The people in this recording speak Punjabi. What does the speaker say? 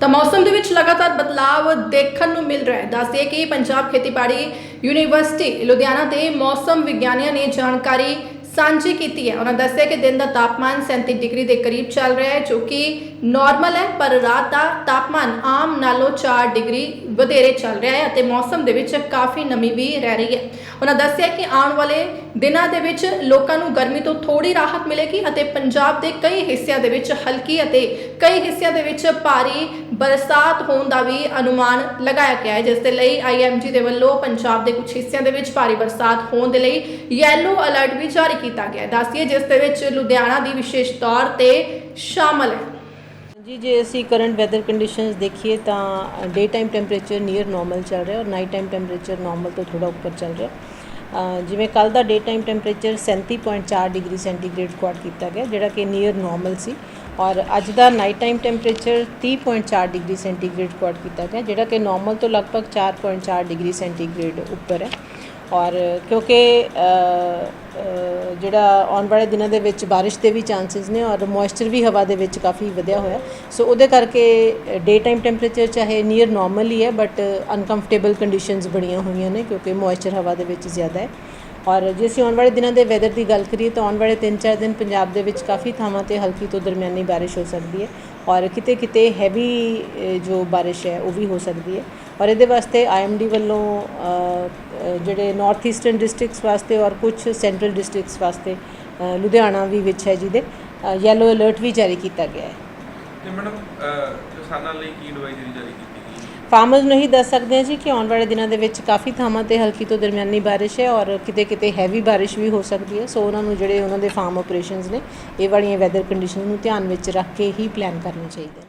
ਤਾਂ ਮੌਸਮ ਦੇ ਵਿੱਚ ਲਗਾਤਾਰ ਬਦਲਾਵ ਦੇਖਣ ਨੂੰ ਮਿਲ ਰਿਹਾ ਹੈ। ਦੱਸਦੇ ਕਿ ਪੰਜਾਬ ਖੇਤੀਬਾੜੀ ਯੂਨੀਵਰਸਿਟੀ ਲੁਧਿਆਣਾ ਦੇ ਮੌਸਮ ਵਿਗਿਆਨੀਆਂ ਨੇ ਜਾਣਕਾਰੀ ਸਾਂਝੀ ਕੀਤੀ ਹੈ। ਉਹਨਾਂ ਦੱਸਿਆ ਕਿ ਦਿਨ ਦਾ ਤਾਪਮਾਨ 37 ਡਿਗਰੀ ਦੇ ਕਰੀਬ ਚੱਲ ਰਿਹਾ ਹੈ, ਜੋ ਕਿ ਨਾਰਮਲ ਹੈ, ਪਰ ਰਾਤ ਦਾ ਤਾਪਮਾਨ ਆਮ ਨਾਲੋਂ 4 ਡਿਗਰੀ ਵਧੇਰੇ ਚੱਲ ਰਿਹਾ ਹੈ ਅਤੇ ਮੌਸਮ ਦੇ ਵਿੱਚ ਕਾਫੀ ਨਮੀ ਵੀ ਰਹਿ ਰਹੀ ਹੈ। ਉਹਨਾਂ ਦੱਸਿਆ ਕਿ ਆਉਣ ਵਾਲੇ ਦਿਨਾਂ ਦੇ ਵਿੱਚ ਲੋਕਾਂ ਨੂੰ ਗਰਮੀ ਤੋਂ ਥੋੜੀ ਰਾਹਤ ਮਿਲੇਗੀ ਅਤੇ ਪੰਜਾਬ ਦੇ ਕਈ ਹਿੱਸਿਆਂ ਦੇ ਵਿੱਚ ਹਲਕੀ ਅਤੇ ਕਈ ਹਿੱਸਿਆਂ ਦੇ ਵਿੱਚ ਭਾਰੀ ਬਰਸਾਤ ਹੋਣ ਦਾ ਵੀ ਅਨੁਮਾਨ ਲਗਾਇਆ ਗਿਆ ਹੈ, ਜਿਸ ਦੇ ਲਈ ਆਈਐਮਜੀ ਦੇ ਵੱਲੋਂ ਪੰਜਾਬ ਦੇ ਕੁਝ ਹਿੱਸਿਆਂ ਦੇ ਵਿੱਚ ਭਾਰੀ ਬਰਸਾਤ ਹੋਣ ਦੇ ਲਈ ਯੈਲੋ ਅਲਰਟ ਵੀ ਜਾਰੀ ਕੀਤਾ ਗਿਆ ਹੈ। ਦੱਸਦੀਏ ਜਿਸ ਦੇ ਵਿੱਚ ਲੁਧਿਆਣਾ ਦੀ ਵਿਸ਼ੇਸ਼ ਤੌਰ ਤੇ ਸ਼ਾਮਲ ਹੈ। ਜੀ ਜੇ ਅਸੀਂ ਕਰੰਟ ਵੈਦਰ ਕੰਡੀਸ਼ਨਸ ਦੇਖੀਏ ਤਾਂ day time temperature near normal ਚੱਲ ਰਿਹਾ ਔਰ ਨਾਈਟ ਟਾਈਮ ਟੈਂਪਰੇਚਰ ਨਾਰਮਲ ਤੋਂ ਥੋੜਾ ਉੱਪਰ ਚੱਲ ਰਿਹਾ ਜਿਵੇਂ ਕੱਲ ਦਾ day time temperature 37.4 degree centigrade record ਕੀਤਾ ਗਿਆ, ਜਿਹੜਾ ਕਿ ਨੀਅਰ ਨਾਰਮਲ ਸੀ। ਔਰ ਅੱਜ ਦਾ night time temperature 30.4 degree centigrade record ਕੀਤਾ ਗਿਆ, ਜਿਹੜਾ ਕਿ ਨਾਰਮਲ ਤੋਂ ਲਗਭਗ 4.4 ਡਿਗਰੀ ਸੈਂਟੀਗ੍ਰੇਡ ਉੱਪਰ ਹੈ। ਔਰ ਕਿਉਂਕਿ ਜਿਹੜਾ ਆਉਣ ਵਾਲੇ ਦਿਨਾਂ ਦੇ ਵਿੱਚ ਬਾਰਿਸ਼ ਦੇ ਵੀ ਚਾਂਸਸ ਨੇ ਔਰ ਮੋਇਸਚਰ ਵੀ ਹਵਾ ਦੇ ਵਿੱਚ ਕਾਫੀ ਵਧਿਆ ਹੋਇਆ। ਸੋ ਉਹਦੇ ਕਰਕੇ ਡੇ ਟਾਈਮ ਟੈਂਪਰੇਚਰ ਚਾਹੇ ਨੀਅਰ ਨਾਰਮਲ ਹੀ ਹੈ ਬਟ ਅਨਕੰਫਰਟੇਬਲ ਕੰਡੀਸ਼ਨਸ ਬਣੀਆਂ ਹੋਈਆਂ ਨੇ ਕਿਉਂਕਿ ਮੋਇਸਚਰ ਹਵਾ ਦੇ ਵਿੱਚ ਜ਼ਿਆਦਾ ਹੈ। ਔਰ ਜੇ ਅਸੀਂ ਆਉਣ ਵਾਲੇ ਦਿਨਾਂ ਦੇ ਵੈਦਰ ਦੀ ਗੱਲ ਕਰੀਏ ਤਾਂ ਆਉਣ ਵਾਲੇ 3-4 ਦਿਨ ਪੰਜਾਬ ਦੇ ਵਿੱਚ ਕਾਫੀ ਥਾਵਾਂ ਤੇ ਹਲਕੀ ਤੋਂ ਦਰਮਿਆਨੀ ਬਾਰਿਸ਼ ਹੋ ਸਕਦੀ ਹੈ ਔਰ ਕਿਤੇ ਕਿਤੇ ਹੈਵੀ ਜੋ ਬਾਰਿਸ਼ ਹੈ ਉਹ ਵੀ ਹੋ ਸਕਦੀ ਹੈ। ਔਰ ਇਹਦੇ ਵਾਸਤੇ ਆਈਐਮਡੀ ਵੱਲੋਂ ਅ, ਅ, ਜਿਹੜੇ ਨਾਰਥ ਈਸਟਰਨ ਡਿਸਟ੍ਰਿਕਟਸ ਵਾਸਤੇ ਔਰ ਕੁਝ ਸੈਂਟਰਲ ਡਿਸਟ੍ਰਿਕਟਸ ਵਾਸਤੇ ਲੁਧਿਆਣਾ ਵੀ ਵਿੱਚ ਹੈ ਜਿਹਦੇ ਯੈਲੋ ਅਲਰਟ ਵੀ ਜਾਰੀ ਕੀਤਾ ਗਿਆ ਹੈ। ਤੇ ਮੈਡਮ ਕਿਸਾਨਾਂ ਲਈ ਕੀ ਐਡਵਾਈਜ਼ਰੀ ਜਾਰੀ ਕੀਤੀ ਗਈ ਹੈ? ਫਾਰਮਰਸ ਨੂੰ ਹੀ ਦੱਸ ਸਕਦੇ ਹਾਂ ਜੀ ਕਿ ਆਉਣ ਵਾਲੇ ਦਿਨਾਂ ਦੇ ਵਿੱਚ ਕਾਫੀ ਥਾਵਾਂ ਤੇ ਹਲਕੀ ਤੋਂ ਦਰਮਿਆਨੀ ਬਾਰਿਸ਼ ਹੈ ਔਰ ਕਿਤੇ ਕਿਤੇ ਹੈਵੀ ਬਾਰਿਸ਼ ਵੀ ਹੋ ਸਕਦੀ ਹੈ। ਸੋ ਉਹਨਾਂ ਨੂੰ ਜਿਹੜੇ ਉਹਨਾਂ ਦੇ ਫਾਰਮ ਆਪਰੇਸ਼ਨਸ ਨੇ ਇਹ ਵਾਲੀਆਂ ਵੈਦਰ ਕੰਡੀਸ਼ਨਸ ਨੂੰ ਧਿਆਨ ਵਿੱਚ ਰੱਖ ਕੇ ਹੀ ਪਲਾਨ ਕਰਨੇ ਚਾਹੀਦੇ